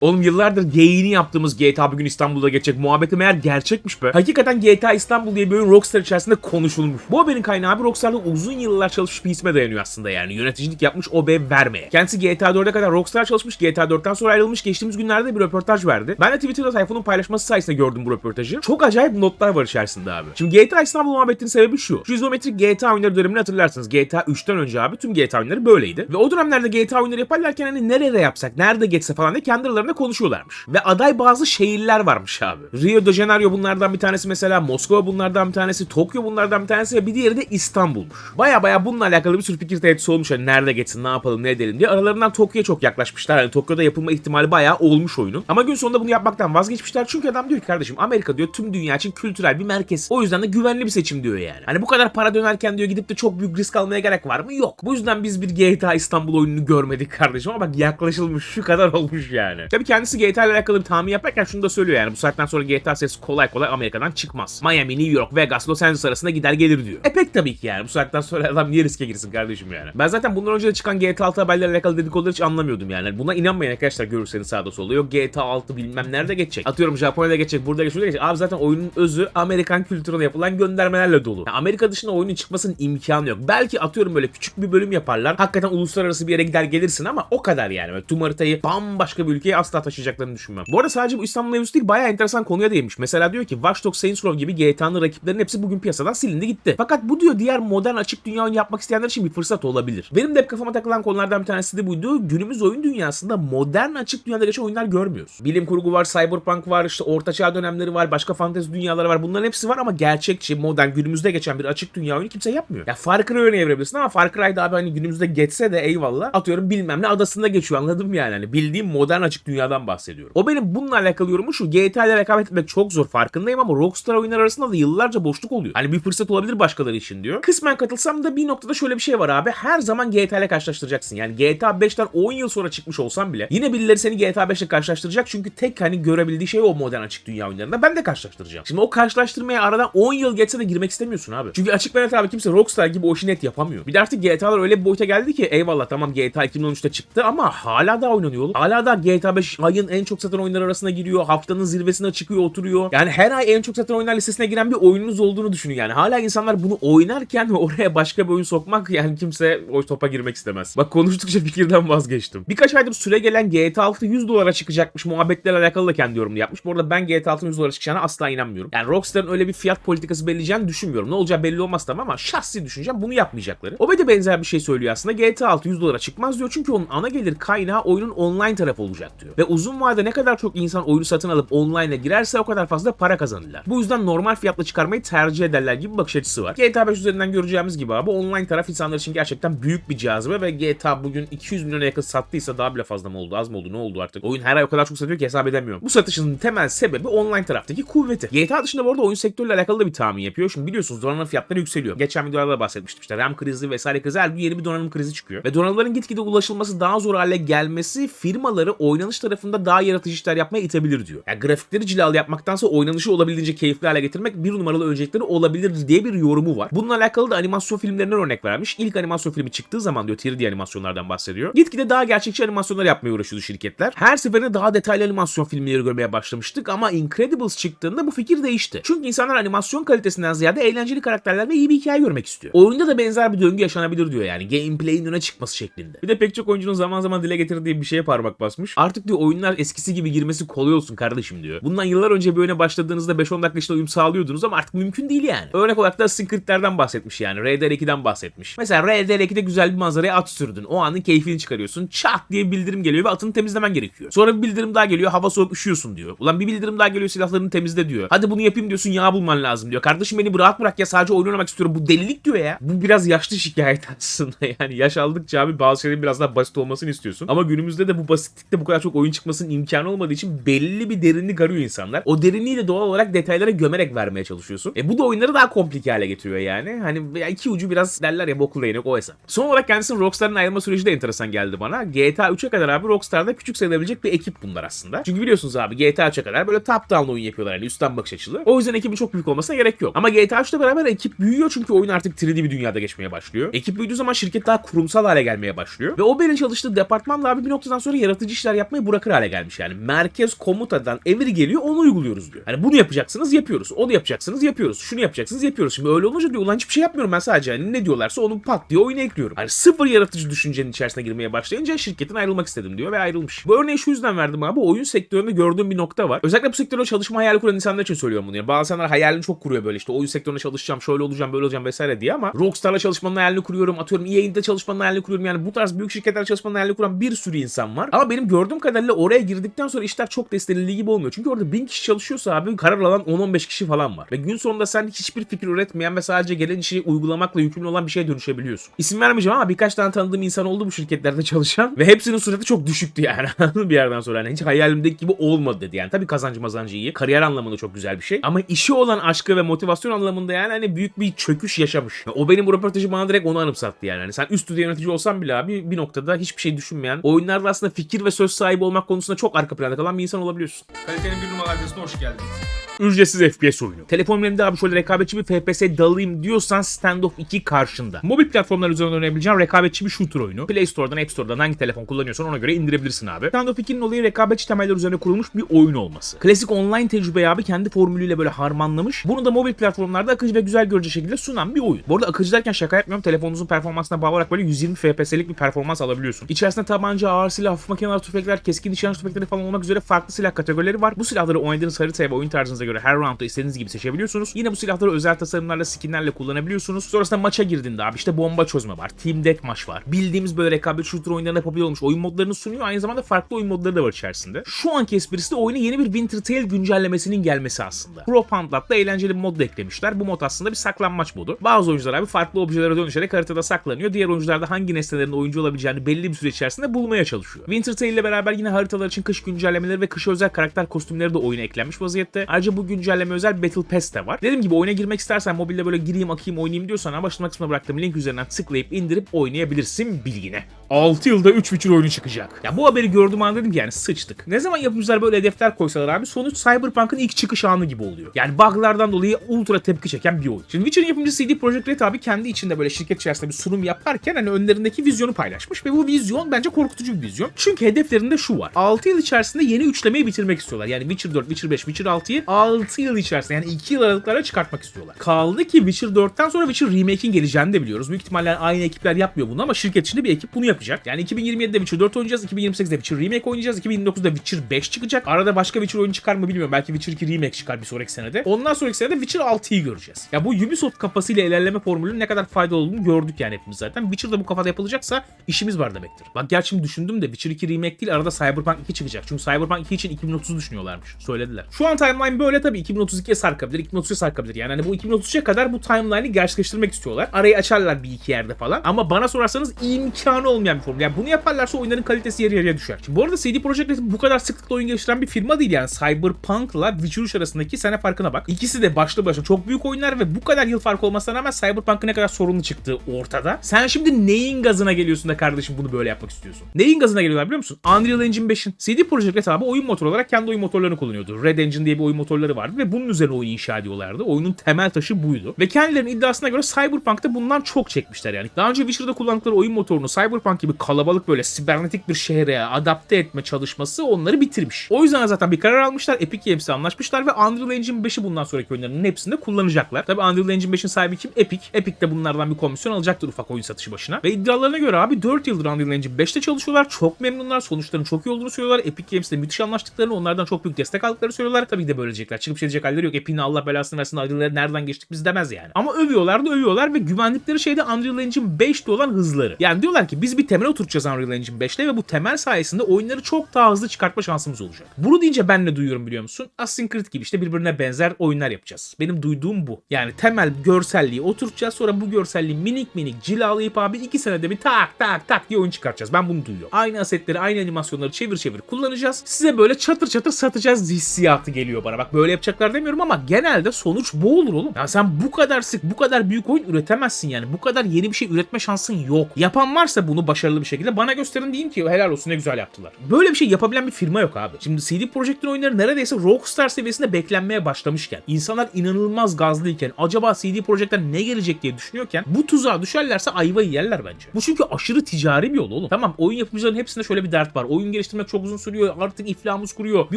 Oğlum yıllardır geyini yaptığımız GTA bugün İstanbul'da geçecek muhabbeti meğer gerçekmiş be. Hakikaten GTA İstanbul diye bir oyun Rockstar içerisinde konuşulmuş. Bu haberin kaynağı abi Rockstar'da uzun yıllar çalışmış bir isme dayanıyor aslında yani. Yöneticilik yapmış o be vermeye. Kendisi GTA 4'e kadar Rockstar çalışmış. GTA 4'ten sonra ayrılmış. Geçtiğimiz günlerde bir röportaj verdi. Ben de Twitter'da Tayfun'un paylaşması sayesinde gördüm bu röportajı. Çok acayip notlar var içerisinde abi. Şimdi GTA İstanbul muhabbetinin sebebi şu. Şu izometrik GTA oyunları dönemini hatırlarsınız. GTA 3'ten önce abi tüm GTA oyunları böyleydi. Ve o dönemlerde GTA oyunları yaparlarken hani nerede yapsak, nerede geçse falan diye kendi konuşuyorlarmış. Ve aday bazı şehirler varmış abi. Rio de Janeiro bunlardan bir tanesi mesela, Moskova bunlardan bir tanesi, Tokyo bunlardan bir tanesi ve bir diğeri de İstanbul'muş. Baya baya bununla alakalı bir sürü fikir teğetisi olmuş. Hani nerede geçsin, ne yapalım, ne edelim diye. Aralarından Tokyo'ya çok yaklaşmışlar. Hani Tokyo'da yapılma ihtimali bayağı olmuş oyunun. Ama gün sonunda bunu yapmaktan vazgeçmişler. Çünkü adam diyor ki kardeşim Amerika diyor tüm dünya için kültürel bir merkez. O yüzden de güvenli bir seçim diyor yani. Hani bu kadar para dönerken diyor gidip de çok büyük risk almaya gerek var mı? Yok. Bu yüzden biz bir GTA İstanbul oyununu görmedik kardeşim ama bak yaklaşılmış şu kadar olmuş yani. Tabii kendisi GTA ile alakalı bir tahmin yaparken şunu da söylüyor yani bu saatten sonra GTA serisi kolay kolay Amerika'dan çıkmaz. Miami, New York, Vegas, Los Angeles arasında gider gelir diyor. E pek tabii ki yani bu saatten sonra adam niye riske girsin kardeşim yani. Ben zaten bundan önce de çıkan GTA 6 haberlerle alakalı dedikoduları hiç anlamıyordum yani. Buna inanmayın arkadaşlar görürseniz sağda solda. Yok GTA 6 bilmem nerede geçecek. Atıyorum Japonya'da geçecek, burada geçecek, burada geçecek. Abi zaten oyunun özü Amerikan kültürüne yapılan göndermelerle dolu. Yani Amerika dışında oyunun çıkmasının imkanı yok. Belki atıyorum böyle küçük bir bölüm yaparlar. Hakikaten uluslararası bir yere gider gelirsin ama o kadar yani. Böyle tüm haritayı bambaşka bir ülkeye asla taşıyacaklarını düşünmem. Bu arada sadece bu İstanbul mevzusu değil bayağı enteresan konuya değinmiş. Mesela diyor ki Watch Dogs, Saints Row gibi GTA'nın rakiplerinin hepsi bugün piyasadan silindi gitti. Fakat bu diyor diğer modern açık dünya oyunu yapmak isteyenler için bir fırsat olabilir. Benim de hep kafama takılan konulardan bir tanesi de buydu. Günümüz oyun dünyasında modern açık dünyada geçen oyunlar görmüyoruz. Bilim kurgu var, cyberpunk var, işte ortaçağ dönemleri var, başka fantezi dünyaları var. Bunların hepsi var ama gerçekçi, modern, günümüzde geçen bir açık dünya oyunu kimse yapmıyor. Ya Far Cry örneği verebilirsin ama Far Cry'da abi hani günümüzde geçse de eyvallah. Atıyorum bilmem ne adasında geçiyor anladın mı yani? Hani bildiğim modern açık dünyadan bahsediyorum. O benim bununla alakalı yorumu şu. GTA ile rekabet etmek çok zor farkındayım ama Rockstar oyunları arasında da yıllarca boşluk oluyor. Hani bir fırsat olabilir başkaları için diyor. Kısmen katılsam da bir noktada şöyle bir şey var abi. Her zaman GTA ile karşılaştıracaksın. Yani GTA 5'ten 10 yıl sonra çıkmış olsan bile yine birileri seni GTA 5 ile karşılaştıracak. Çünkü tek hani görebildiği şey o modern açık dünya oyunlarında. Ben de karşılaştıracağım. Şimdi o karşılaştırmaya aradan 10 yıl geçse de girmek istemiyorsun abi. Çünkü açık ve net abi kimse Rockstar gibi o işi net yapamıyor. Bir de artık GTA'lar öyle bir boyuta geldi ki eyvallah tamam GTA 2013'te çıktı ama hala da oynanıyor. Hala da GTA 5 ayın en çok satan oyunlar arasına giriyor. Haftanın zirvesine çıkıyor oturuyor. Yani her ay en çok satan oyunlar listesine giren bir oyununuz olduğunu düşünün yani. Hala insanlar bunu oynarken oraya başka bir oyun sokmak yani kimse o topa girmek istemez. Bak konuştukça fikirden vazgeçtim. Birkaç aydır süre gelen GTA 6 100 dolara çıkacakmış muhabbetlerle alakalı da kendi yorumunu yapmış. Bu arada ben GTA 6'nın 100 dolara çıkacağına asla inanmıyorum. Yani Rockstar'ın öyle bir fiyat politikası belirleyeceğini düşünmüyorum. Ne olacağı belli olmaz tamam ama şahsi düşüneceğim bunu yapmayacakları. O de benzer bir şey söylüyor aslında. GTA 6 100 dolara çıkmaz diyor çünkü onun ana gelir kaynağı oyunun online tarafı olacak diyor. Ve uzun vadede ne kadar çok insan oyunu satın alıp online'a girerse o kadar fazla para kazanırlar. Bu yüzden normal fiyatla çıkarmayı tercih ederler gibi bir bakış açısı var. GTA 5 üzerinden göreceğimiz gibi abi online taraf insanlar için gerçekten büyük bir cazibe ve GTA bugün 200 milyona yakın sattıysa daha bile fazla mı oldu az mı oldu ne oldu artık. Oyun her ay o kadar çok satıyor ki hesap edemiyorum. Bu satışın temel sebebi online taraftaki kuvveti. GTA dışında bu arada oyun sektörüyle alakalı da bir tahmin yapıyor. Şimdi biliyorsunuz donanım fiyatları yükseliyor. Geçen videolarda da bahsetmiştim işte RAM krizi vesaire krizi her gün yeni bir donanım krizi çıkıyor. Ve donanımların gitgide ulaşılması daha zor hale gelmesi firmaları oynanış tarafında daha yaratıcı işler yapmaya itebilir diyor. Yani grafikleri cilalı yapmaktansa oynanışı olabildiğince keyifli hale getirmek bir numaralı öncelikleri olabilir diye bir yorumu var. Bununla alakalı da animasyon filmlerinden örnek vermiş. İlk animasyon filmi çıktığı zaman diyor 3D animasyonlardan bahsediyor. Gitgide daha gerçekçi animasyonlar yapmaya uğraşıyordu şirketler. Her seferinde daha detaylı animasyon filmleri görmeye başlamıştık ama Incredibles çıktığında bu fikir değişti. Çünkü insanlar animasyon kalitesinden ziyade eğlenceli karakterler ve iyi bir hikaye görmek istiyor. Oyunda da benzer bir döngü yaşanabilir diyor yani. Gameplay'in öne çıkması şeklinde. Bir de pek çok oyuncunun zaman zaman dile getirdiği bir şeye parmak basmış. Artık diyor oyunlar eskisi gibi girmesi kolay olsun kardeşim diyor. Bundan yıllar önce bir oyuna başladığınızda 5-10 dakika işte uyum sağlıyordunuz ama artık mümkün değil yani. Örnek olarak da Assassin's bahsetmiş yani. RDR2'den bahsetmiş. Mesela RDR2'de güzel bir manzaraya at sürdün. O anın keyfini çıkarıyorsun. Çat diye bir bildirim geliyor ve atını temizlemen gerekiyor. Sonra bir bildirim daha geliyor. Hava soğuk üşüyorsun diyor. Ulan bir bildirim daha geliyor silahlarını temizle diyor. Hadi bunu yapayım diyorsun yağ bulman lazım diyor. Kardeşim beni rahat bırak ya sadece oyun oynamak istiyorum. Bu delilik diyor ya. Bu biraz yaşlı şikayet aslında. Yani yaş aldıkça abi bazı şeylerin biraz daha basit olmasını istiyorsun. Ama günümüzde de bu basitlikte bu kadar çok oyun çıkmasının imkanı olmadığı için belli bir derinlik arıyor insanlar. O derinliği de doğal olarak detaylara gömerek vermeye çalışıyorsun. E bu da oyunları daha komplike hale getiriyor yani. Hani iki ucu biraz derler ya boklu değnek o hesap. Son olarak kendisinin Rockstar'ın ayrılma süreci de enteresan geldi bana. GTA 3'e kadar abi Rockstar'da küçük sayılabilecek bir ekip bunlar aslında. Çünkü biliyorsunuz abi GTA 3'e kadar böyle top down oyun yapıyorlar yani üstten bakış açılı. O yüzden ekibin çok büyük olmasına gerek yok. Ama GTA 3'te beraber ekip büyüyor çünkü oyun artık 3D bir dünyada geçmeye başlıyor. Ekip büyüdüğü zaman şirket daha kurumsal hale gelmeye başlıyor. Ve o benim çalıştığı departmanla abi bir noktadan sonra yaratıcı işler yapmayı bırakır hale gelmiş yani. Merkez komutadan emir geliyor onu uyguluyoruz diyor. Hani bunu yapacaksınız yapıyoruz. Onu yapacaksınız yapıyoruz. Şunu yapacaksınız yapıyoruz. Şimdi öyle olunca diyor ulan hiçbir şey yapmıyorum ben sadece hani ne diyorlarsa onu pat diye oyuna ekliyorum. Hani sıfır yaratıcı düşüncenin içerisine girmeye başlayınca şirketin ayrılmak istedim diyor ve ayrılmış. Bu örneği şu yüzden verdim abi. Oyun sektöründe gördüğüm bir nokta var. Özellikle bu sektörde çalışma hayali kuran insanlar için söylüyorum bunu. Yani bazı insanlar hayalini çok kuruyor böyle işte oyun sektöründe çalışacağım, şöyle olacağım, böyle olacağım vesaire diye ama Rockstar'la çalışmanın hayalini kuruyorum. Atıyorum EA'de çalışmanın hayalini kuruyorum. Yani bu tarz büyük şirketlerle çalışmanın hayalini kuran bir sürü insan var. Ama benim gördüğüm kadarıyla oraya girdikten sonra işler çok da istenildiği gibi olmuyor. Çünkü orada bin kişi çalışıyorsa abi karar alan 10-15 kişi falan var. Ve gün sonunda sen hiçbir fikir üretmeyen ve sadece gelen işi uygulamakla yükümlü olan bir şeye dönüşebiliyorsun. İsim vermeyeceğim ama birkaç tane tanıdığım insan oldu bu şirketlerde çalışan ve hepsinin suratı çok düşüktü yani bir yerden sonra. Yani hiç hayalimdeki gibi olmadı dedi yani. Tabii kazancı mazancı iyi. Kariyer anlamında çok güzel bir şey. Ama işi olan aşkı ve motivasyon anlamında yani hani büyük bir çöküş yaşamış. O benim bu röportajı bana direkt onu anımsattı yani. Hani sen üst düzey yönetici olsan bile abi bir noktada hiçbir şey düşünmeyen, oyunlarda aslında fikir ve söz sahibi olmak konusunda çok arka planda kalan bir insan olabiliyorsun. Kalitenin bir numaralı adresine hoş geldiniz. Ücretsiz FPS oyunu. Telefonum elimde abi şöyle rekabetçi bir FPS dalayım diyorsan Standoff 2 karşında. Mobil platformlar üzerinden oynayabileceğin rekabetçi bir shooter oyunu. Play Store'dan, App Store'dan hangi telefon kullanıyorsan ona göre indirebilirsin abi. Standoff 2'nin olayı rekabetçi temeller üzerine kurulmuş bir oyun olması. Klasik online tecrübeyi abi kendi formülüyle böyle harmanlamış. Bunu da mobil platformlarda akıcı ve güzel görecek şekilde sunan bir oyun. Bu arada akıcı derken şaka yapmıyorum. Telefonunuzun performansına bağlı olarak böyle 120 FPS'lik bir performans alabiliyorsun. İçerisinde tabanca, ağır silah, hafif makineler, tüfekler, keskin nişancı tüfekleri falan olmak üzere farklı silah kategorileri var. Bu silahları oynadığınız haritaya ve oyun tarzınıza göre her roundda istediğiniz gibi seçebiliyorsunuz. Yine bu silahları özel tasarımlarla, skinlerle kullanabiliyorsunuz. Sonrasında maça girdiğinde abi işte bomba çözme var, team deathmatch var. Bildiğimiz böyle rekabet shooter oyunlarına popüler olmuş oyun modlarını sunuyor. Aynı zamanda farklı oyun modları da var içerisinde. Şu anki esprisi de oyuna yeni bir Winter Tale güncellemesinin gelmesi aslında. Pro Pandlat'ta eğlenceli bir mod da eklemişler. Bu mod aslında bir saklanmaç modu. Bazı oyuncular abi farklı objelere dönüşerek haritada saklanıyor. Diğer oyuncular da hangi nesnelerin oyuncu olabileceğini belli bir süre içerisinde bulmaya çalışıyor. Winter Tale ile beraber yine haritalar için kış güncellemeleri ve kış özel karakter kostümleri de oyuna eklenmiş vaziyette. Ayrıca bu güncelleme özel Battle Pass de var. Dediğim gibi oyuna girmek istersen mobilde böyle gireyim akayım oynayayım diyorsan başlama kısmına bıraktığım link üzerinden tıklayıp indirip oynayabilirsin bilgine. 6 yılda 3 Witcher oyunu çıkacak. Ya bu haberi gördüğüm an dedim ki yani sıçtık. Ne zaman yapımcılar böyle hedefler koysalar abi sonuç Cyberpunk'ın ilk çıkış anı gibi oluyor. Yani bug'lardan dolayı ultra tepki çeken bir oyun. Şimdi Witcher'ın yapımcısı CD Projekt Red abi kendi içinde böyle şirket içerisinde bir sunum yaparken hani önlerindeki vizyonu paylaşmış ve bu vizyon bence korkutucu bir vizyon. Çünkü hedeflerinde şu var. 6 yıl içerisinde yeni üçlemeyi bitirmek istiyorlar. Yani Witcher 4, Witcher 5, Witcher 6'yı 6 yıl içerisinde yani 2 yıl aralıklarla çıkartmak istiyorlar. Kaldı ki Witcher 4'ten sonra Witcher Remake'in geleceğini de biliyoruz. Büyük ihtimalle aynı ekipler yapmıyor bunu ama şirket içinde bir ekip bunu yapacak. Yani 2027'de Witcher 4 oynayacağız, 2028'de Witcher Remake oynayacağız, 2029'da Witcher 5 çıkacak. Arada başka Witcher oyunu çıkar mı bilmiyorum. Belki Witcher 2 Remake çıkar bir sonraki senede. Ondan sonraki senede Witcher 6'yı göreceğiz. Ya bu Ubisoft kafasıyla ilerleme formülünün ne kadar faydalı olduğunu gördük yani hepimiz zaten. Witcher'da bu kafada yapılacaksa işimiz var demektir. Bak gerçi düşündüm de Witcher 2 Remake değil arada Cyberpunk 2 çıkacak. Çünkü Cyberpunk 2 için 2030 düşünüyorlarmış. Söylediler. Şu an timeline böyle tabii 2032'ye sarkabilir, 2030'a sarkabilir. Yani hani bu 2033'e kadar bu timeline'ı gerçekleştirmek istiyorlar. Arayı açarlar bir iki yerde falan. Ama bana sorarsanız imkanı olmayan bir formül. Yani bunu yaparlarsa oyunların kalitesi yarı yarıya düşer. Şimdi bu arada CD Projekt Red bu kadar sıklıkla oyun geliştiren bir firma değil yani. Cyberpunk'la Witcher 3 arasındaki sene farkına bak. İkisi de başlı başına çok büyük oyunlar ve bu kadar yıl fark olmasına rağmen Cyberpunk'ın ne kadar sorunlu çıktığı ortada. Sen şimdi neyin gazına geliyorsun da kardeşim bunu böyle yapmak istiyorsun? Neyin gazına geliyorlar biliyor musun? Unreal Engine 5'in. CD Projekt Red abi oyun motoru olarak kendi oyun motorlarını kullanıyordu. Red Engine diye bir oyun motorları vardı ve bunun üzerine oyun inşa ediyorlardı. Oyunun temel taşı buydu. Ve kendilerinin iddiasına göre Cyberpunk'ta bundan çok çekmişler yani. Daha önce Witcher'da kullandıkları oyun motorunu Cyberpunk gibi kalabalık böyle sibernetik bir şehre adapte etme çalışması onları bitirmiş. O yüzden zaten bir karar almışlar. Epic Games'le anlaşmışlar ve Unreal Engine 5'i bundan sonraki oyunlarının hepsinde kullanacaklar. Tabi Unreal Engine 5'in sahibi kim? Epic. Epic de bunlardan bir komisyon alacaktır ufak oyun satışı başına. Ve iddialarına göre abi 4 yıldır Unreal Engine 5'te çalışıyorlar. Çok memnunlar. Sonuçların çok iyi olduğunu söylüyorlar. Epic Games'le müthiş anlaştıklarını, onlardan çok büyük destek aldıklarını söylüyorlar. Tabii ki de böyle diyecekler. Çıkıp şey diyecek halleri yok. Epic'in Allah belasını versin ayrıları nereden geçtik biz demez yani. Ama övüyorlar da övüyorlar ve güvendikleri şey de Unreal Engine 5'te olan hızları. Yani diyorlar ki biz bir temel oturtacağız Unreal Engine 5'te ve bu temel sayesinde oyunları çok daha hızlı çıkartma şansımız olacak. Bunu deyince ben ne duyuyorum biliyor musun? Assassin's gibi işte birbirine benzer oyunlar yapacağız. Benim duyduğum bu. Yani temel görselliği oturtacağız sonra bu görselliği minik minik cilalayıp abi iki senede bir tak tak tak diye oyun çıkartacağız. Ben bunu duyuyorum. Aynı asetleri aynı animasyonları çevir çevir kullanacağız. Size böyle çatır çatır satacağız hissiyatı geliyor bana. Bak böyle böyle yapacaklar demiyorum ama genelde sonuç bu olur oğlum. Ya sen bu kadar sık bu kadar büyük oyun üretemezsin yani. Bu kadar yeni bir şey üretme şansın yok. Yapan varsa bunu başarılı bir şekilde bana gösterin diyeyim ki helal olsun ne güzel yaptılar. Böyle bir şey yapabilen bir firma yok abi. Şimdi CD Projekt'in oyunları neredeyse Rockstar seviyesinde beklenmeye başlamışken, insanlar inanılmaz gazlıyken, acaba CD Projekt'ten ne gelecek diye düşünüyorken bu tuzağa düşerlerse ayvayı yerler bence. Bu çünkü aşırı ticari bir yol oğlum. Tamam oyun yapımcıların hepsinde şöyle bir dert var. Oyun geliştirmek çok uzun sürüyor. Artık iflahımız kuruyor. Bir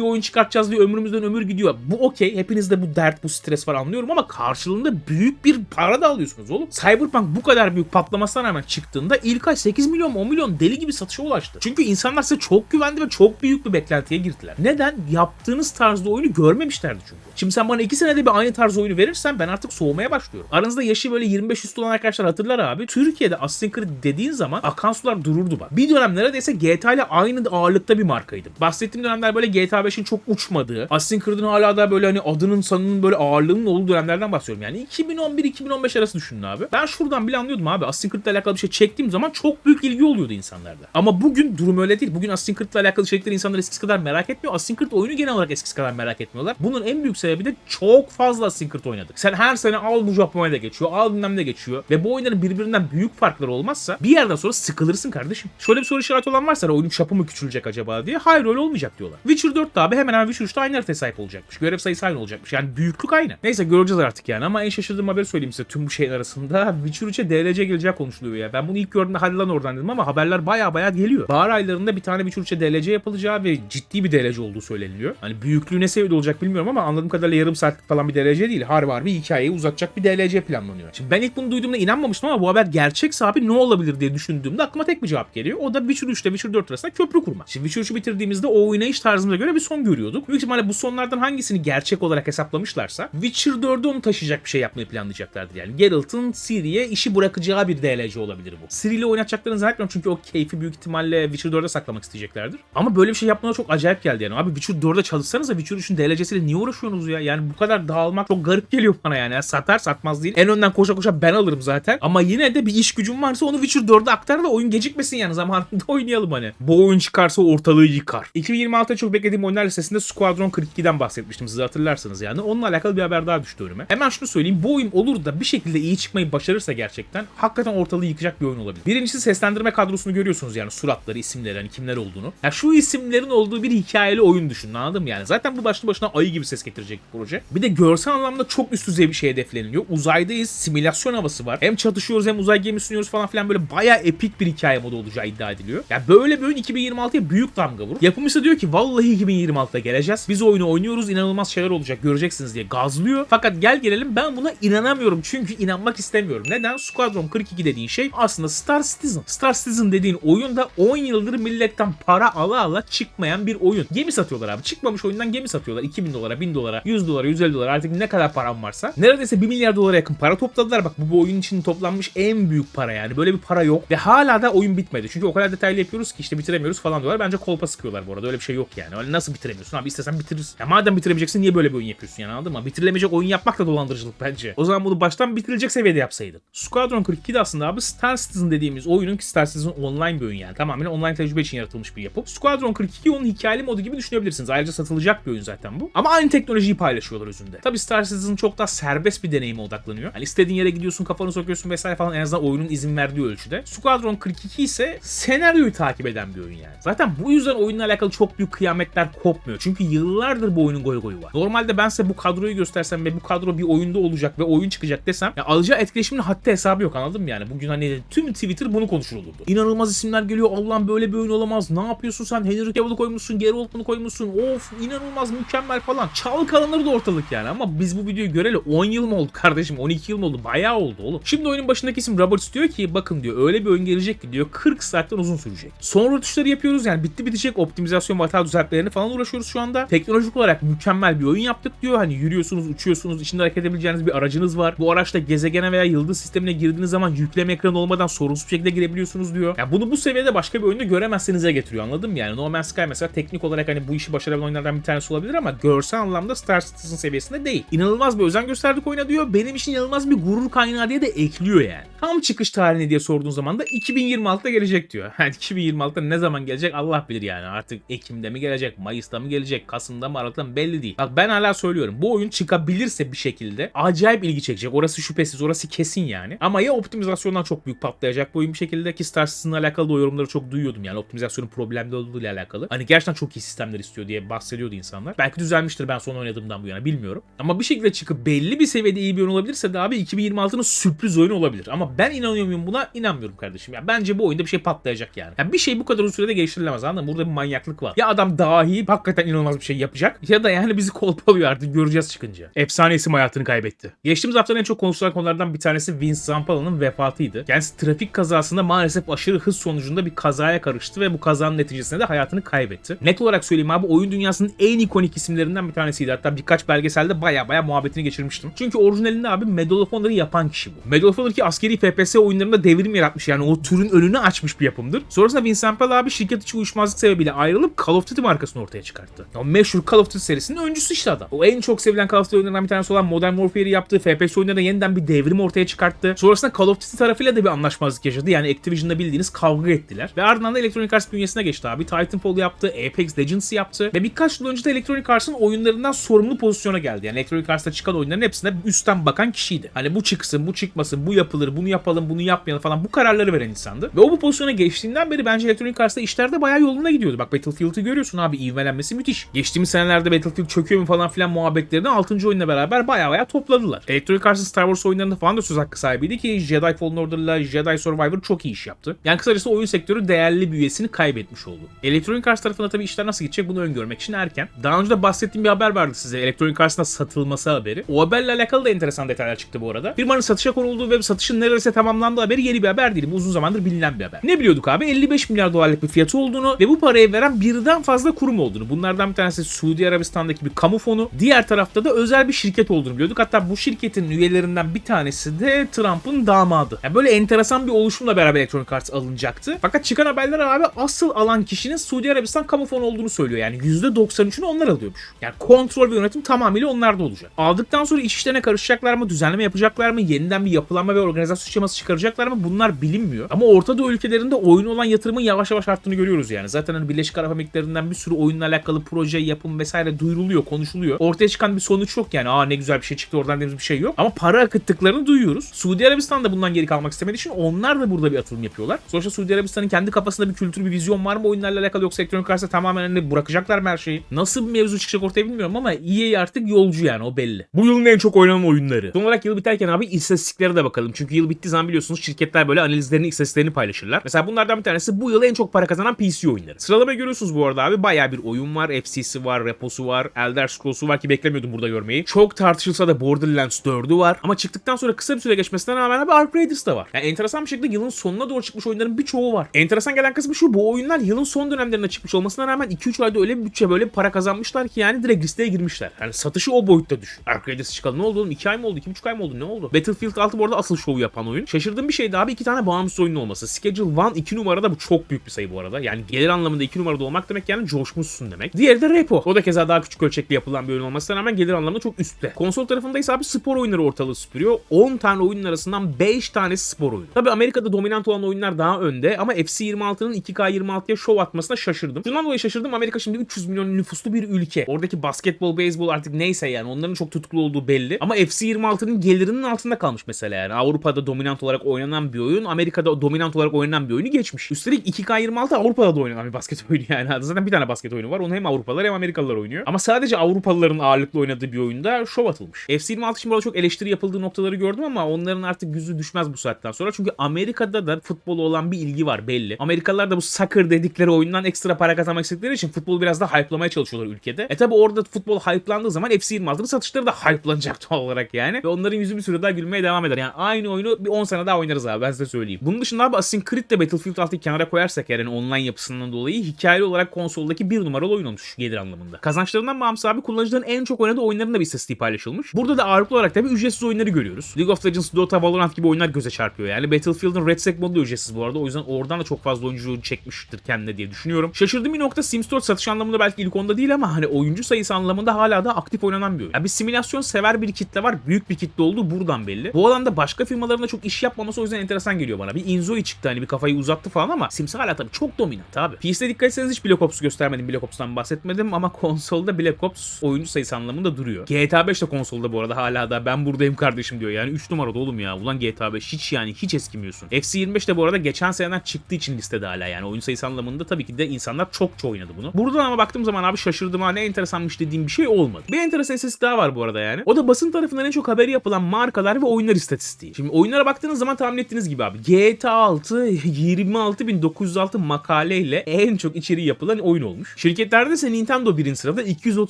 oyun çıkartacağız diye ömrümüzden ömür gidiyor. Bu okey. Hepinizde bu dert, bu stres var anlıyorum ama karşılığında büyük bir para da alıyorsunuz oğlum. Cyberpunk bu kadar büyük patlamasına rağmen çıktığında ilk ay 8 milyon 10 milyon deli gibi satışa ulaştı. Çünkü insanlar size çok güvendi ve çok büyük bir beklentiye girdiler. Neden? Yaptığınız tarzda oyunu görmemişlerdi çünkü. Şimdi sen bana 2 senede bir aynı tarz oyunu verirsen ben artık soğumaya başlıyorum. Aranızda yaşı böyle 25 üstü olan arkadaşlar hatırlar abi. Türkiye'de Assassin's Creed dediğin zaman akan sular dururdu bak. Bir dönem neredeyse GTA ile aynı ağırlıkta bir markaydı. Bahsettiğim dönemler böyle GTA 5'in çok uçmadığı, Assassin's Creed'in hala da böyle hani adının sanının böyle ağırlığının olduğu dönemlerden bahsediyorum. Yani 2011-2015 arası düşünün abi. Ben şuradan bile anlıyordum abi. Assassin's Creed ile alakalı bir şey çektiğim zaman çok büyük ilgi oluyordu insanlarda. Ama bugün durum öyle değil. Bugün Assassin's Creed ile alakalı içerikleri insanlar eskisi kadar merak etmiyor. Assassin's Creed oyunu genel olarak eskisi kadar merak etmiyorlar. Bunun en büyük sebebi de çok fazla Assassin's Creed oynadık. Sen her sene al bu Japonya'da geçiyor, al bilmem geçiyor. Ve bu oyunların birbirinden büyük farkları olmazsa bir yerden sonra sıkılırsın kardeşim. Şöyle bir soru işareti olan varsa oyunun çapı mı küçülecek acaba diye. Hayır öyle olmayacak diyorlar. Witcher 4 de abi hemen hemen Witcher 3'te aynı haritaya sahip olacakmış. Görev sayısı aynı olacakmış. Yani büyüklük aynı. Neyse göreceğiz artık yani ama en şaşırdığım haberi söyleyeyim size tüm bu şeyler arasında. Witcher 3'e DLC geleceği konuşuluyor ya. Ben bunu ilk gördüğümde hadi lan oradan dedim ama haberler baya baya geliyor. Bahar aylarında bir tane Witcher 3'e DLC yapılacağı ve ciddi bir DLC olduğu söyleniliyor. Hani büyüklüğü ne seviyede olacak bilmiyorum ama anladığım kadarıyla yarım saatlik falan bir DLC değil. Harbi harbi hikayeyi uzatacak bir DLC planlanıyor. Şimdi ben ilk bunu duyduğumda inanmamıştım ama bu haber gerçekse abi ne olabilir diye düşündüğümde aklıma tek bir cevap geliyor. O da Witcher 3 ile Witcher 4 arasında köprü kurmak. Şimdi Witcher 3'ü bitirdiğimizde o oynayış tarzımıza göre bir son görüyorduk. Büyük ihtimalle bu sonlardan hangisini gerçek olarak hesaplamışlarsa Witcher 4'ü onu taşıyacak bir şey yapmayı planlayacaklardır yani. Geralt'ın Ciri'ye işi bırakacağı bir DLC olabilir bu. Ciri ile oynatacaklarını zannetmiyorum çünkü o keyfi büyük ihtimalle Witcher 4'e saklamak isteyeceklerdir. Ama böyle bir şey yapmaları çok acayip geldi yani. Abi Witcher 4'e çalışsanıza Witcher 3'ün DLC'siyle niye uğraşıyorsunuz ya? Yani bu kadar dağılmak çok garip geliyor bana yani. yani satar satmaz değil. En önden koşa koşa ben alırım zaten. Ama yine de bir iş gücüm varsa onu Witcher 4'e aktar da oyun gecikmesin yani zamanında oynayalım hani. Bu oyun çıkarsa ortalığı yıkar. 2026'da çok beklediğim oyunlar listesinde Squadron 42'den bahsetmiştim size hatırlarsınız yani. Onunla alakalı bir haber daha düştü önüme. Hemen şunu söyleyeyim. Bu oyun olur da bir şekilde iyi çıkmayı başarırsa gerçekten hakikaten ortalığı yıkacak bir oyun olabilir. Birincisi seslendirme kadrosunu görüyorsunuz yani suratları, isimleri hani kimler olduğunu. Ya şu isimlerin olduğu bir hikayeli oyun düşünün anladın mı yani? Zaten bu başlı başına ayı gibi ses getirecek bir proje. Bir de görsel anlamda çok üst düzey bir şey hedefleniliyor. Uzaydayız, simülasyon havası var. Hem çatışıyoruz hem uzay gemisi sunuyoruz falan filan böyle bayağı epik bir hikaye modu olacağı iddia ediliyor. Ya böyle bir oyun 2026'ya büyük damga vurur. Yapımcısı diyor ki vallahi 2026'da geleceğiz. Biz oyunu oynuyoruz inanılmaz şeyler olacak göreceksiniz diye gazlıyor. Fakat gel gelelim ben buna inanamıyorum çünkü inanmak istemiyorum. Neden? Squadron 42 dediğin şey aslında Star Citizen. Star Citizen dediğin oyunda 10 yıldır milletten para ala ala çıkmayan bir oyun. Gemi satıyorlar abi. Çıkmamış oyundan gemi satıyorlar. 2000 dolara, 1000 dolara, 100 dolara, 150 dolara artık ne kadar param varsa. Neredeyse 1 milyar dolara yakın para topladılar. Bak bu, bu oyun için toplanmış en büyük para yani. Böyle bir para yok. Ve hala da oyun bitmedi. Çünkü o kadar detaylı yapıyoruz ki işte bitiremiyoruz falan diyorlar. Bence kolpa sıkıyorlar bu arada. Öyle bir şey yok yani. Öyle nasıl bitiremiyorsun abi? İstesen bitirirsin. Ya madem bitiremeyeceksin niye böyle bir oyun yapıyorsun yani anladın mı? Bitirilemeyecek oyun yapmak da dolandırıcılık bence. O zaman bunu baştan bitirilecek seviyede yapsaydın. Squadron 42 de aslında abi Star Citizen dediğimiz oyunun ki Star Citizen online bir oyun yani. Tamamen online tecrübe için yaratılmış bir yapı. Squadron 42 onun hikayeli modu gibi düşünebilirsiniz. Ayrıca satılacak bir oyun zaten bu. Ama aynı teknolojiyi paylaşıyorlar özünde. Tabi Star Citizen çok daha serbest bir deneyime odaklanıyor. Hani istediğin yere gidiyorsun, kafanı sokuyorsun vesaire falan en azından oyunun izin verdiği ölçüde. Squadron 42 ise senaryoyu takip eden bir oyun yani. Zaten bu yüzden oyunla alakalı çok büyük kıyametler kopmuyor. Çünkü yıllardır bu oyunun goy goyu var. Normalde ben size bu kadroyu göstersem ve bu kadro bir oyunda olacak ve oyun çıkacak desem ya alacağı etkileşimin haddi hesabı yok anladın mı yani? Bugün hani tüm Twitter bunu konuşur olurdu. İnanılmaz isimler geliyor. Allah'ım böyle bir oyun olamaz. Ne yapıyorsun sen? Henry Cavill'ı koymuşsun. Gary Oldman'ı koymuşsun. Of inanılmaz mükemmel falan. Çalkalanır da ortalık yani. Ama biz bu videoyu göreli 10 yıl mı oldu kardeşim? 12 yıl mı oldu? Bayağı oldu oğlum. Şimdi oyunun başındaki isim Roberts diyor ki bakın diyor öyle bir oyun gelecek ki diyor 40 saatten uzun sürecek. Sonra tuşları yapıyoruz yani bitti bitecek optimizasyon ve hata düzeltmelerine falan uğraşıyoruz şu anda. Teknolojik olarak mükemmel bir oyun yaptık diyor. Hani yürüyorsunuz, uçuyorsunuz, içinde hareket edebileceğiniz bir aracınız var. Bu araçta gezegene veya yıldız sistemine girdiğiniz zaman yükleme ekranı olmadan sorunsuz bir şekilde girebiliyorsunuz diyor. Yani bunu bu seviyede başka bir oyunda göremezsenize getiriyor anladın mı yani? No Man's Sky mesela teknik olarak hani bu işi başarabilen oyunlardan bir tanesi olabilir ama görsel anlamda Star Citizen seviyesinde değil. İnanılmaz bir özen gösterdik oyuna diyor. Benim için inanılmaz bir gurur kaynağı diye de ekliyor yani. Tam çıkış tarihini diye sorduğun zaman da 2026'da gelecek diyor. Yani 2026'da ne zaman gelecek Allah bilir yani. Artık Ekim'de mi gelecek, Mayıs'ta mı gelecek, Kasım'da mı, Aralık'ta mı belli değil. Değil. Bak ben hala söylüyorum. Bu oyun çıkabilirse bir şekilde acayip ilgi çekecek. Orası şüphesiz. Orası kesin yani. Ama ya optimizasyondan çok büyük patlayacak bu oyun bir şekilde ki Star Citizen'la alakalı da o yorumları çok duyuyordum yani optimizasyonun problemli olduğu ile alakalı. Hani gerçekten çok iyi sistemler istiyor diye bahsediyordu insanlar. Belki düzelmiştir ben son oynadığımdan bu yana bilmiyorum. Ama bir şekilde çıkıp belli bir seviyede iyi bir oyun olabilirse de abi 2026'nın sürpriz oyunu olabilir. Ama ben inanıyor muyum buna? İnanmıyorum kardeşim. Ya bence bu oyunda bir şey patlayacak yani. Ya bir şey bu kadar uzun sürede geliştirilemez anladın mı? Burada bir manyaklık var. Ya adam dahi hakikaten inanılmaz bir şey yapacak ya da yani bizi kolpalıyor göreceğiz çıkınca. Efsane isim hayatını kaybetti. Geçtiğimiz haftanın en çok konuşulan konulardan bir tanesi Vince Zampala'nın vefatıydı. Kendisi trafik kazasında maalesef aşırı hız sonucunda bir kazaya karıştı ve bu kazanın neticesinde de hayatını kaybetti. Net olarak söyleyeyim abi oyun dünyasının en ikonik isimlerinden bir tanesiydi. Hatta birkaç belgeselde baya baya muhabbetini geçirmiştim. Çünkü orijinalinde abi Medal of Honor'ı yapan kişi bu. Medal of Honor ki askeri FPS oyunlarında devrim yaratmış yani o türün önünü açmış bir yapımdır. Sonrasında Vince Zampala abi şirket içi uyuşmazlık sebebiyle ayrılıp Call of Duty markasını ortaya çıkarttı. O meşhur Call of Duty serisinin öncüsü işte adam. O en çok sevilen Call of Duty oyunlarından bir tanesi olan Modern Warfare'i yaptı. FPS oyunlarında yeniden bir devrim ortaya çıkarttı. Sonrasında Call of Duty tarafıyla da bir anlaşmazlık yaşadı. Yani Activision'da bildiğiniz kavga ettiler. Ve ardından da Electronic Arts bünyesine geçti abi. Titanfall yaptı, Apex Legends yaptı. Ve birkaç yıl önce de Electronic Arts'ın oyunlarından sorumlu pozisyona geldi. Yani Electronic Arts'ta çıkan oyunların hepsine üstten bakan kişiydi. Hani bu çıksın, bu çıkmasın, bu yapılır, bunu yapalım, bunu yapmayalım falan bu kararları veren insandı. Ve o bu pozisyona geçtiğinden beri bence Electronic Arts'ta işler de bayağı yoluna gidiyordu. Bak Battlefield'ı görüyorsun abi ivmelenmesi müthiş. Geçtiğimiz senelerde Battlefield çöküyor falan filan muhabbetlerini 6. oyunla beraber bayağı bayağı topladılar. Electronic Arts'ın Star Wars oyunlarında falan da söz hakkı sahibiydi ki Jedi Fallen Order'la Jedi Survivor çok iyi iş yaptı. Yani kısacası oyun sektörü değerli bir üyesini kaybetmiş oldu. Electronic Arts tarafında tabii işler nasıl gidecek bunu öngörmek için erken. Daha önce de bahsettiğim bir haber vardı size. Electronic Arts'ın satılması haberi. O haberle alakalı da enteresan detaylar çıktı bu arada. Firmanın satışa konulduğu ve satışın neredeyse tamamlandığı haberi yeni bir haber değil. Bu uzun zamandır bilinen bir haber. Ne biliyorduk abi? 55 milyar dolarlık bir fiyatı olduğunu ve bu parayı veren birden fazla kurum olduğunu. Bunlardan bir tanesi Suudi Arabistan'daki bir kamu fonu. Diğer tarafta da özel bir şirket olduğunu biliyorduk. Hatta bu şirketin üyelerinden bir tanesi de Trump'ın damadı. Yani böyle enteresan bir oluşumla beraber Electronic Arts alınacaktı. Fakat çıkan haberler abi asıl alan kişinin Suudi Arabistan kamu fonu olduğunu söylüyor. Yani %93'ünü onlar alıyormuş. Yani kontrol ve yönetim tamamıyla onlarda olacak. Aldıktan sonra iş işlerine karışacaklar mı? Düzenleme yapacaklar mı? Yeniden bir yapılanma ve organizasyon şeması çıkaracaklar mı? Bunlar bilinmiyor. Ama Orta Doğu ülkelerinde oyun olan yatırımın yavaş yavaş arttığını görüyoruz yani. Zaten hani Birleşik Arap Emirlikleri'nden bir sürü oyunla alakalı proje, yapım vesaire duyuruluyor, konuşuluyor. Ortaya çıkan bir sonuç yok yani. Aa ne güzel bir şey çıktı oradan dediğimiz bir şey yok. Ama para akıttıklarını duyuyoruz. Suudi Arabistan da bundan geri kalmak istemediği için onlar da burada bir atılım yapıyorlar. Sonuçta Suudi Arabistan'ın kendi kafasında bir kültür, bir vizyon var mı oyunlarla alakalı yoksa Electronic Arts'a tamamen hani bırakacaklar mı her şeyi? Nasıl bir mevzu çıkacak ortaya bilmiyorum ama EA artık yolcu yani o belli. Bu yılın en çok oynanan oyunları. Son olarak yıl biterken abi istatistiklere de bakalım. Çünkü yıl bittiği zaman biliyorsunuz şirketler böyle analizlerini, istatistiklerini paylaşırlar. Mesela bunlardan bir tanesi bu yıl en çok para kazanan PC oyunları. Sıralamayı görüyorsunuz bu arada abi. Bayağı bir oyun var. FC'si var, Reposu var, Elder Scrolls'u var ki beklemiyordum burada görmeyi. Çok tartışılsa da Borderlands 4'ü var. Ama çıktıktan sonra kısa bir süre geçmesine rağmen abi Ark Raiders da var. Yani enteresan bir şekilde yılın sonuna doğru çıkmış oyunların birçoğu var. Enteresan gelen kısmı şu bu oyunlar yılın son dönemlerinde çıkmış olmasına rağmen 2-3 ayda öyle bir bütçe böyle bir para kazanmışlar ki yani direkt listeye girmişler. Yani satışı o boyutta düşün. Ark Raiders çıkalı ne oldu oğlum? 2 ay mı oldu? 2,5 ay mı oldu? Ne oldu? Battlefield 6 bu arada asıl şovu yapan oyun. Şaşırdığım bir şeydi abi iki tane bağımsız oyunun olması. Schedule 1 2 numarada bu çok büyük bir sayı bu arada. Yani gelir anlamında 2 numarada olmak demek yani coşmuşsun demek. Diğeri de Repo. O da keza daha küçük ölçekli yapılan bir oyun olmasına rağmen gelir anlamında çok üstte. Konsol tarafında ise abi spor oyunları ortalığı süpürüyor. 10 tane oyunun arasından 5 tanesi spor oyunu. Tabi Amerika'da dominant olan oyunlar daha önde ama FC26'nın 2K26'ya şov atmasına şaşırdım. Şundan dolayı şaşırdım. Amerika şimdi 300 milyon nüfuslu bir ülke. Oradaki basketbol, beyzbol artık neyse yani onların çok tutuklu olduğu belli. Ama FC26'nın gelirinin altında kalmış mesela yani. Avrupa'da dominant olarak oynanan bir oyun, Amerika'da dominant olarak oynanan bir oyunu geçmiş. Üstelik 2K26 Avrupa'da da oynanan bir basket oyunu yani. Zaten bir tane basket oyunu var. Onu hem Avrupalılar hem Amerikalılar oynuyor. Ama sadece Avrupalıların ağırlıklı oynadığı bir oyunda şov atılmış. FC26 için burada çok eleştiri yapıldığı noktaları gördüm ama onların artık yüzü düşmez bu saatten sonra. Çünkü Amerika'da da futbolu olan bir ilgi var belli. Amerikalılar da bu soccer dedikleri oyundan ekstra para kazanmak istedikleri için futbolu biraz daha hype'lamaya çalışıyorlar ülkede. E tabi orada futbol hype'landığı zaman FC26'nın satışları da hype'lanacak doğal olarak yani. Ve onların yüzü bir süre daha gülmeye devam eder. Yani aynı oyunu bir 10 sene daha oynarız abi ben size söyleyeyim. Bunun dışında abi Assassin's Creed de Battlefield 6'yı kenara koyarsak yani online yapısından dolayı hikayeli olarak konsoldaki bir numaralı oyun olmuş gelir anlamında. Kazançlarından bağımsız abi kullanıcıların en çok oynadığı oyunların da bir istatistiği paylaşılmış. Burada da ağırlıklı olarak tabi ücretsiz oyunları görüyoruz. League of Legends, Dota, Valorant gibi oyunlar göze çarpıyor yani. Battlefield'ın Red Stack modu da ücretsiz bu arada. O yüzden oradan da çok fazla oyuncu çekmiştir kendine diye düşünüyorum. Şaşırdığım bir nokta Sims 4 satış anlamında belki ilk onda değil ama hani oyuncu sayısı anlamında hala da aktif oynanan bir oyun. Ya bir simülasyon sever bir kitle var. Büyük bir kitle olduğu buradan belli. Bu alanda başka firmaların da çok iş yapmaması o yüzden enteresan geliyor bana. Bir Inzoi çıktı hani bir kafayı uzattı falan ama Sims hala tabii çok dominant abi. PC'de dikkat etseniz hiç Black Ops'u göstermedim. Black Ops'tan bahsetmedim ama konsolda Black Spec Ops oyuncu sayısı anlamında duruyor. GTA 5 de konsolda bu arada hala da ben buradayım kardeşim diyor. Yani 3 numarada oğlum ya. Ulan GTA 5 hiç yani hiç eskimiyorsun. FC25 de bu arada geçen seneden çıktığı için listede hala yani. Oyun sayısı anlamında tabii ki de insanlar çokça oynadı bunu. Buradan ama baktığım zaman abi şaşırdım ha ne enteresanmış dediğim bir şey olmadı. Bir enteresan istatistik daha var bu arada yani. O da basın tarafından en çok haberi yapılan markalar ve oyunlar istatistiği. Şimdi oyunlara baktığınız zaman tahmin ettiğiniz gibi abi. GTA 6 26.906 makaleyle en çok içeriği yapılan oyun olmuş. Şirketlerde ise Nintendo birinci sırada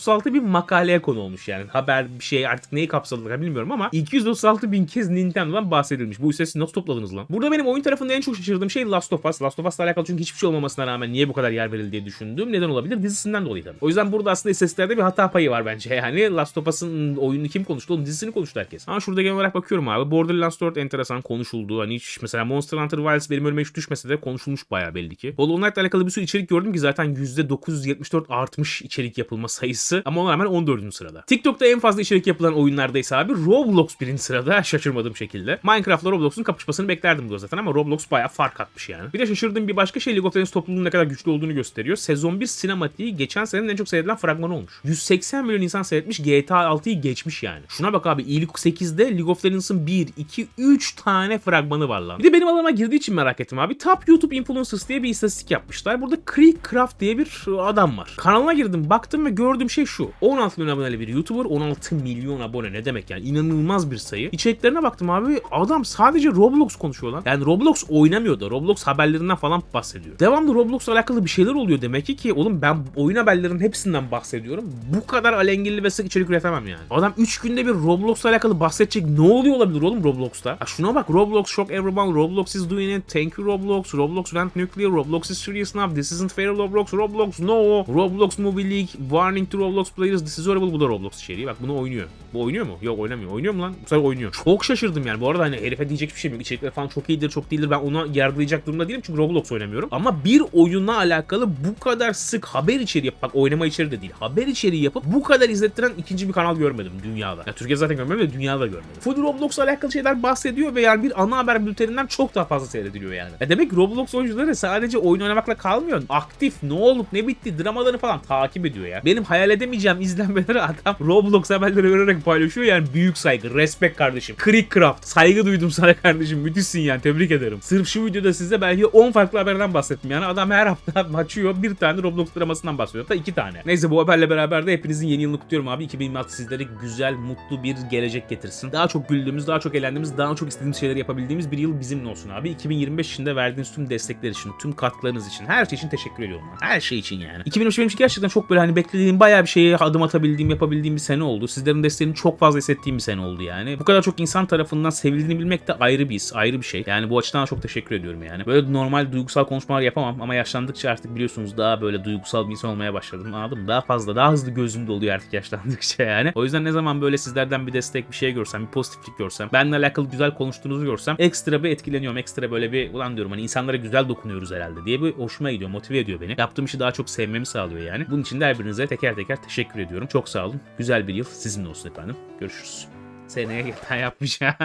236 bin makaleye konu olmuş yani. Haber bir şey artık neyi kapsadılar bilmiyorum ama 236 bin kez Nintendo'dan bahsedilmiş. Bu istatistiği nasıl topladınız lan? Burada benim oyun tarafında en çok şaşırdığım şey Last of Us. Last of Us'la alakalı çünkü hiçbir şey olmamasına rağmen niye bu kadar yer verildi diye düşündüm. Neden olabilir? Dizisinden dolayı tabii. O yüzden burada aslında istatistiklerde bir hata payı var bence. Yani Last of Us'ın oyununu kim konuştu? Oğlum dizisini konuştu herkes. Ama şurada genel olarak bakıyorum abi. Borderlands 4 enteresan konuşuldu. Hani hiç mesela Monster Hunter Wilds benim önüme hiç düşmese de konuşulmuş bayağı belli ki. Hollow Knight'la alakalı bir sürü içerik gördüm ki zaten %974 artmış içerik yapılma sayısı. Ama ona rağmen 14. sırada. TikTok'ta en fazla içerik yapılan oyunlardaysa abi Roblox birinci sırada şaşırmadığım şekilde. Minecraft'la Roblox'un kapışmasını beklerdim burada zaten ama Roblox bayağı fark atmış yani. Bir de şaşırdığım bir başka şey League of Legends topluluğunun ne kadar güçlü olduğunu gösteriyor. Sezon 1 sinematiği geçen senenin en çok seyredilen fragmanı olmuş. 180 milyon insan seyretmiş GTA 6'yı geçmiş yani. Şuna bak abi ilk 8'de League of Legends'ın 1, 2, 3 tane fragmanı var lan. Bir de benim alanıma girdiği için merak ettim abi. Top YouTube Influencers diye bir istatistik yapmışlar. Burada Creekcraft diye bir adam var. Kanalına girdim baktım ve gördüğüm şey şu. 16 milyon aboneli bir YouTuber 16 milyon abone ne demek yani inanılmaz bir sayı. İçeriklerine baktım abi adam sadece Roblox konuşuyor lan. Yani Roblox oynamıyor da Roblox haberlerinden falan bahsediyor. Devamlı Roblox'la alakalı bir şeyler oluyor demek ki ki oğlum ben oyun haberlerinin hepsinden bahsediyorum. Bu kadar alengirli ve sık içerik üretemem yani. Adam 3 günde bir Roblox'la alakalı bahsedecek ne oluyor olabilir oğlum Roblox'ta? Ya şuna bak Roblox shock everyone, Roblox is doing it, thank you Roblox, Roblox went nuclear, Roblox is serious now, this isn't fair Roblox, Roblox no, Roblox Movie League, warning to Roblox players, this is horrible bu da Roblox içeriği. Bak bunu oynuyor. Bu oynuyor mu? Yok oynamıyor. Oynuyor mu lan? Bu sefer oynuyor. Çok şaşırdım yani. Bu arada hani herife diyecek bir şey yok. İçerikler falan çok iyidir, çok değildir. Ben ona yargılayacak durumda değilim çünkü Roblox oynamıyorum. Ama bir oyunla alakalı bu kadar sık haber içeriği yap- bak oynama içeriği de değil. Haber içeriği yapıp bu kadar izlettiren ikinci bir kanal görmedim dünyada. Ya Türkiye zaten görmedim de dünyada görmedim. Full Roblox'la alakalı şeyler bahsediyor ve yani bir ana haber bülteninden çok daha fazla seyrediliyor yani. Ya demek Roblox oyuncuları sadece oyun oynamakla kalmıyor. Aktif ne olup ne bitti dramalarını falan takip ediyor ya. Benim hayal edemeyeceğim izlenmeleri adam Roblox haberleri vererek paylaşıyor yani büyük saygı. Respect kardeşim. Creekcraft. Saygı duydum sana kardeşim. Müthişsin yani. Tebrik ederim. Sırf şu videoda size belki 10 farklı haberden bahsettim. Yani adam her hafta açıyor bir tane Roblox dramasından bahsediyor. Hatta iki tane. Neyse bu haberle beraber de hepinizin yeni yılını kutluyorum abi. 2026 sizlere güzel, mutlu bir gelecek getirsin. Daha çok güldüğümüz, daha çok eğlendiğimiz, daha çok istediğimiz şeyleri yapabildiğimiz bir yıl bizimle olsun abi. 2025 içinde verdiğiniz tüm destekler için, tüm katkılarınız için, her şey için teşekkür ediyorum ben. Her şey için yani. 2025 benim için gerçekten çok böyle hani beklediğim bayağı bir şeye adım atabildiğim, yapabildiğim bir sene oldu. Sizlerin desteğini çok fazla hissettiğim bir sene oldu yani. Bu kadar çok insan tarafından sevildiğini bilmek de ayrı bir his, ayrı bir şey. Yani bu açıdan çok teşekkür ediyorum yani. Böyle normal duygusal konuşmalar yapamam ama yaşlandıkça artık biliyorsunuz daha böyle duygusal bir insan olmaya başladım. Anladın mı? Daha fazla, daha hızlı gözüm doluyor artık yaşlandıkça yani. O yüzden ne zaman böyle sizlerden bir destek, bir şey görsem, bir pozitiflik görsem, benimle alakalı güzel konuştuğunuzu görsem ekstra bir etkileniyorum. Ekstra böyle bir ulan diyorum hani insanlara güzel dokunuyoruz herhalde diye bir hoşuma gidiyor, motive ediyor beni. Yaptığım işi daha çok sevmemi sağlıyor yani. Bunun için de her birinize teker teker teşekkür ediyorum. Çok sağ olun. Güzel bir yıl sizinle olsun efendim. Görüşürüz. Seneye GTA yapmış ya.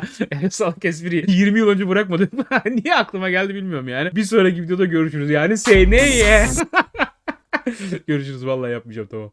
Salak espri. 20 yıl önce bırakmadım. Niye aklıma geldi bilmiyorum yani. Bir sonraki videoda görüşürüz. Yani seneye. görüşürüz vallahi yapmayacağım tamam.